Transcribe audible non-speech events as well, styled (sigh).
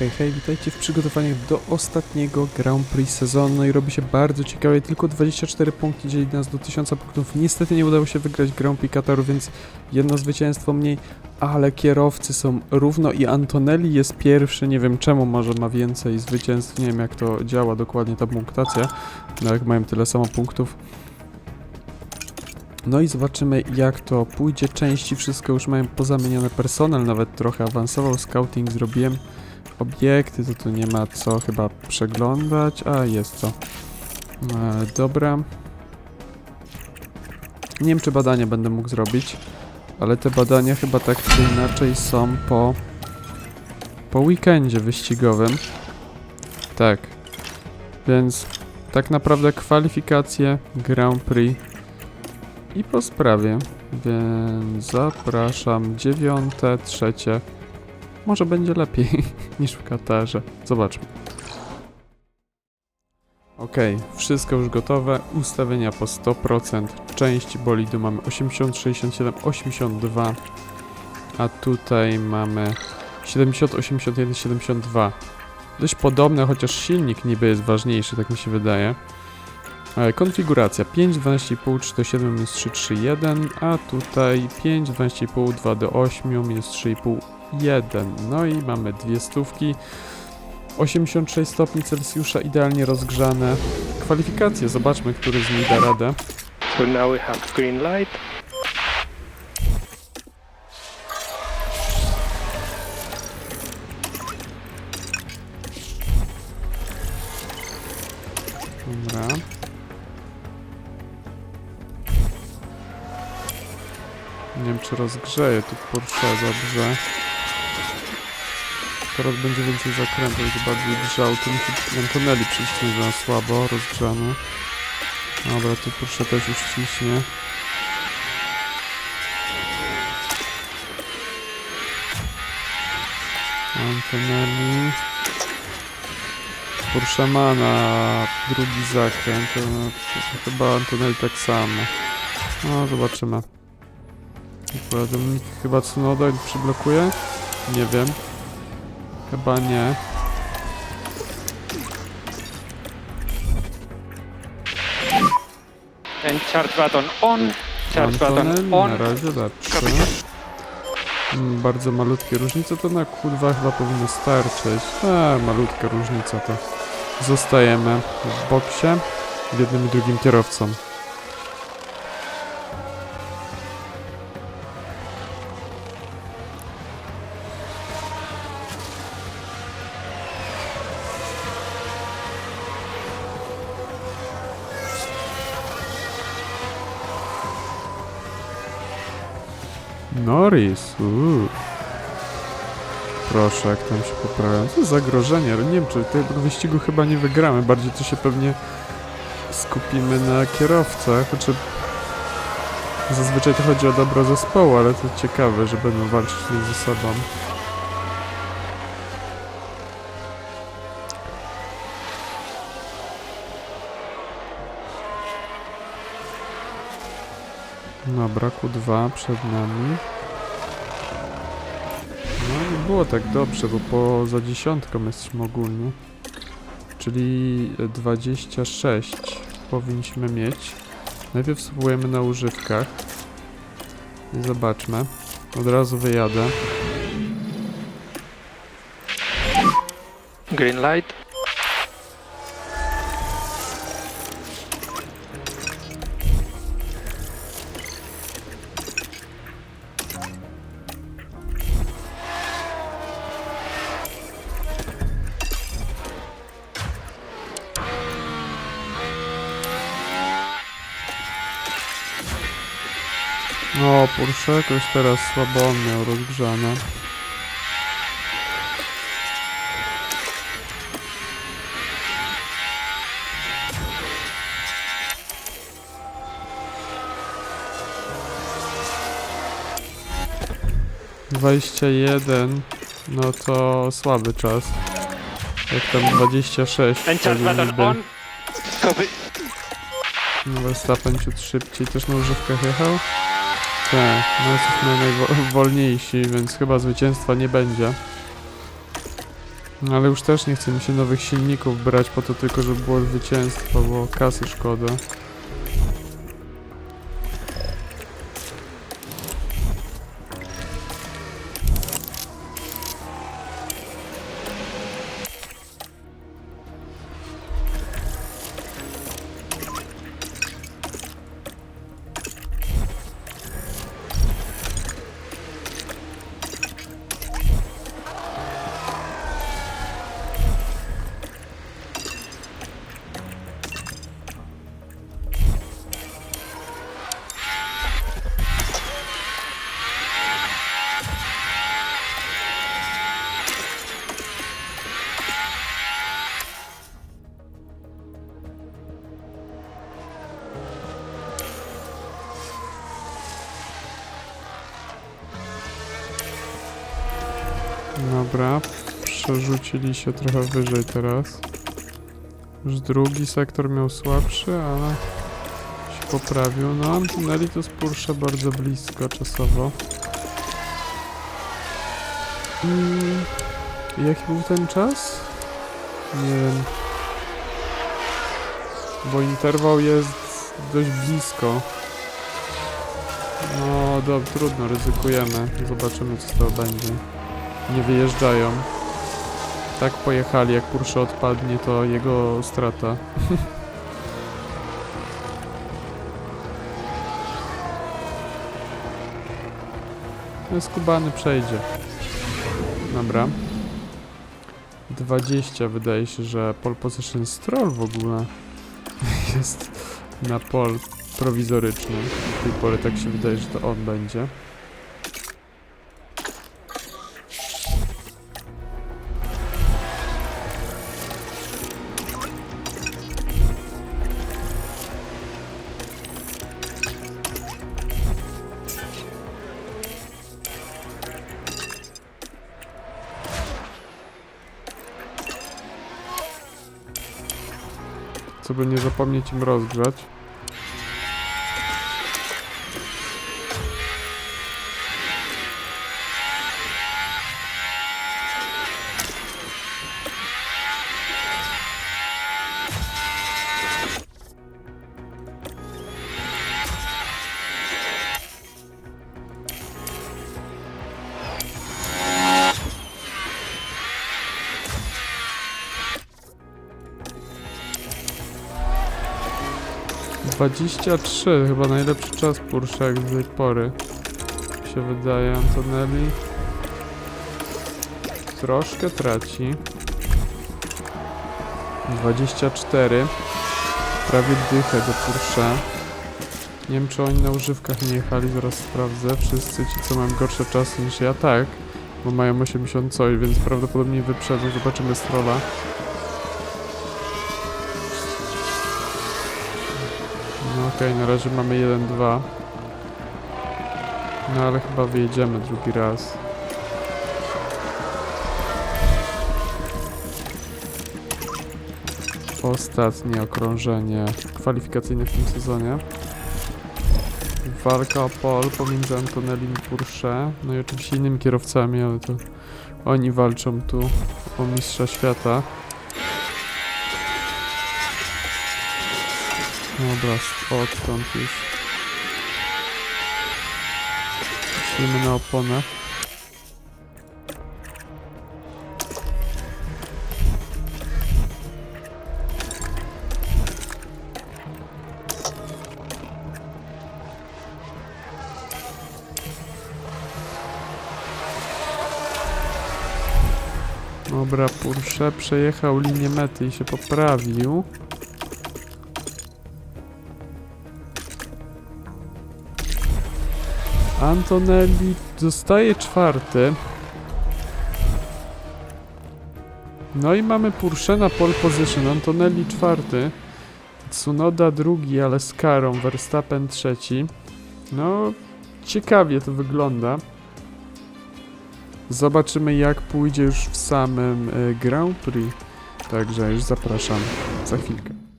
Hej, hej, witajcie w przygotowaniach do ostatniego Grand Prix sezonu No i robi się bardzo ciekawie, tylko 24 punkty dzieli nas do 1000 punktów. Niestety nie udało się wygrać Grand Prix Kataru, więc jedno zwycięstwo mniej, ale kierowcy są równo i Antonelli jest pierwszy, nie wiem czemu, może ma więcej zwycięstw, nie wiem jak to działa dokładnie ta punktacja, no jak mają tyle samo punktów. No i zobaczymy jak to pójdzie. Części wszystko już mają pozamienione. Personel nawet trochę awansował. Scouting zrobiłem. Obiekty to tu nie ma co chyba przeglądać. A jest co. E, dobra. Nie wiem czy badania będę mógł zrobić. Ale te badania chyba tak czy inaczej są po po weekendzie wyścigowym. Tak. Więc tak naprawdę kwalifikacje Grand Prix i po sprawie, więc zapraszam dziewiąte, trzecie. Może będzie lepiej (laughs) niż w Katarze. Zobaczmy. Ok, wszystko już gotowe. Ustawienia po 100%. Części bolidu mamy 80, 67, 82. A tutaj mamy 70, 81, 72. Dość podobne, chociaż silnik niby jest ważniejszy, tak mi się wydaje. E, Konfiguracja 5, 12,5, 3 do 7, minus 3, 3, 1, a tutaj 5, 12,5, 2 do 8, minus 3,5, 1. No i mamy dwie stówki. 86 stopni Celsjusza, idealnie rozgrzane. Kwalifikacje, zobaczmy, który z nich da radę. So now we have green light. Dobra. Nie wiem, czy rozgrzeje tu Porsche dobrze. Teraz będzie więcej zakrętów, będzie bardziej grzał. Tu musi Antonelli przyciśnie za słabo, rozgrzany. Dobra, tu Porsche też już ciśnie. Antonelli. Porsche na drugi zakręt. to Chyba Antonelli tak samo. No, zobaczymy. Chyba Tsunoda przyblokuje? Nie wiem. Chyba nie. And charge button on. Charge button Antonelli na on. razie lepszy. Mm, bardzo malutkie różnice, to na kurwa chyba powinno starczyć. A, malutka różnica to. Zostajemy w boksie. Jednym i drugim kierowcą. Norris, uuu. Proszę, jak tam się poprawia. Co za zagrożenie, nie wiem, czy tego wyścigu chyba nie wygramy. Bardziej to się pewnie skupimy na kierowcach. Znaczy, zazwyczaj to chodzi o dobro zespołu, ale to ciekawe, że będą walczyć ze sobą. Dobra, Q2 przed nami. No nie było tak dobrze, bo poza dziesiątką jesteśmy ogólnie. Czyli 26 powinniśmy mieć. Najpierw spróbujemy na używkach. I zobaczmy. Od razu wyjadę. Green light. O, Porsche jakoś teraz słabo on miał rozgrzane. Dwadzieścia jeden, no to słaby czas. Jak tam 26 And charge powinien button być. on. Copy. No Verstappen ciut szybciej też na używkach jechał? Tak, no jesteśmy najwolniejsi, więc chyba zwycięstwa nie będzie. No ale już też nie chce mi się nowych silników brać po to tylko, żeby było zwycięstwo, bo kasy szkoda. Dobra, przerzucili się trochę wyżej teraz. Już drugi sektor miał słabszy, ale się poprawił. No, Antonelli to z Porsche bardzo blisko czasowo. I jaki był ten czas? Nie wiem. Bo interwał jest dość blisko. No, dobra, trudno, ryzykujemy. Zobaczymy, co to będzie nie wyjeżdżają. Tak pojechali, jak Porsche odpadnie, to jego strata. (laughs) No, Skubany przejdzie. Dobra. 20 wydaje się, że pole position stroll w ogóle (laughs) jest na pol prowizorycznym. Do tej pory tak się wydaje, że to on będzie. Co by nie zapomnieć im rozgrzać. Dwadzieścia trzy, chyba najlepszy czas Porsche jak do tej pory. Się wydaje, Antonelli troszkę traci. 24 prawie dychę do Porsche. Nie wiem czy oni na używkach nie jechali, zaraz sprawdzę. Wszyscy ci co mają gorsze czasy niż ja, tak. Bo mają 80 coś, więc prawdopodobnie wyprzedzą. Zobaczymy strola. No okej, na razie mamy 1-2. No ale chyba wyjedziemy drugi raz. Ostatnie okrążenie kwalifikacyjne w tym sezonie. Walka o pol pomiędzy Antonellim i Porsche, no i oczywiście innymi kierowcami, ale to oni walczą tu o mistrza świata. Dobra, st- odtąd już. Szliśmy na oponę. Dobra, Porsche przejechał linię mety i się poprawił. Antonelli zostaje czwarty. No i mamy Porsche na pole position. Antonelli czwarty. Tsunoda drugi, ale z karą. Verstappen trzeci. No, ciekawie to wygląda. Zobaczymy jak pójdzie już w samym y, Grand Prix. Także już zapraszam za chwilkę.